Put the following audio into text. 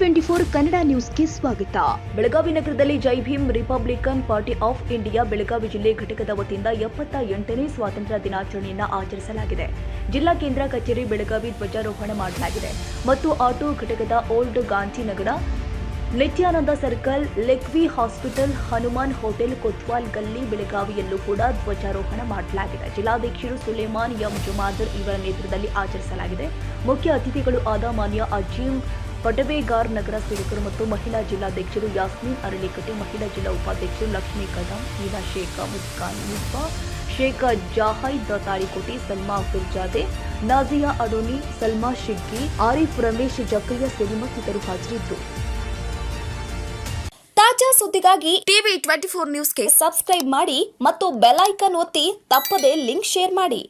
Twenty four Kannada ನ್ಯೂಸ್ಗೆ ಸ್ವಾಗತ. ಬೆಳಗಾವಿ ನಗರದಲ್ಲಿ Jai Bhim Republican Party of India Belagavi ಜಿಲ್ಲೆ ಘಟಕದ ವತಿಯಿಂದ ಎಪ್ಪತ್ತ ಎಂಟನೇ ಸ್ವಾತಂತ್ರ್ಯ ದಿನಾಚರಣೆಯನ್ನು ಆಚರಿಸಲಾಗಿದೆ. ಜಿಲ್ಲಾ ಕೇಂದ್ರ ಕಚೇರಿ ಬೆಳಗಾವಿ ಧ್ವಜಾರೋಹಣ ಮಾಡಲಾಗಿದೆ. ಮತ್ತು ಆಟೋ ಘಟಕದ old Gandhinagar Nityananda circle, Lakeview hospital, Hanuman hotel, Kotwal Galli ಬೆಳಗಾವಿಯಲ್ಲೂ ಕೂಡ ಧ್ವಜಾರೋಹಣ ಮಾಡಲಾಗಿದೆ. ಜಿಲ್ಲಾಧ್ಯಕ್ಷರು ಸುಲೇಮಾನ್ ಎಂ. ಜುಮಾದರ್ ಇವರ ನೇತೃತ್ವದಲ್ಲಿ ಆಚರಿಸಲಾಗಿದೆ. ಮುಖ್ಯ ಅತಿಥಿಗಳು ಆದ ಮಾನ್ಯ ಅಜೀಂ ಪಟಬೇಗಾರ್ ನಗರ ಸೇವಕರು ಮತ್ತು ಮಹಿಳಾ ಜಿಲ್ಲಾಧ್ಯಕ್ಷರು ಯಾಸ್ಮೀನ್ ಅರಳಿಕಟ್ಟಿ, ಮಹಿಳಾ ಜಿಲ್ಲಾ ಉಪಾಧ್ಯಕ್ಷರು ಲಕ್ಷ್ಮೀ ಕದಂ ಹೀನಾ ಶೇಖ ಮುಸ್ಕಾನ್ ಮುಸ್ಬಾ ಶೇಖ್ ಜಾಹಾಯ್ ತಾಳಿಕೋಟಿ ಸಲ್ಮಾ ಫಿರ್ಜಾದೆ ನಾಜಿಯಾ ಅಡೋನಿ, ಸಲ್ಮಾ ಶಿಗ್ಗಿ, ಆರಿಫ್ ರಮೇಶ್, ಜಕ್ರಿಯ ಸೇರಿ ಮತ್ತಿತರರು ಹಾಜರಿದ್ದರು ತಾಜಾ ಸುದ್ದಿಗಾಗಿ ಟಿವಿ ಟ್ವೆಂಟಿ ಫೋರ್ ನ್ಯೂಸ್ಗೆ ಸಬ್ಸ್ಕ್ರೈಬ್ ಮಾಡಿ ಮತ್ತು ಬೆಲ್ ಐಕನ್ ಒತ್ತಿ ತಪ್ಪದೇ ಲಿಂಕ್ ಶೇರ್ ಮಾಡಿ.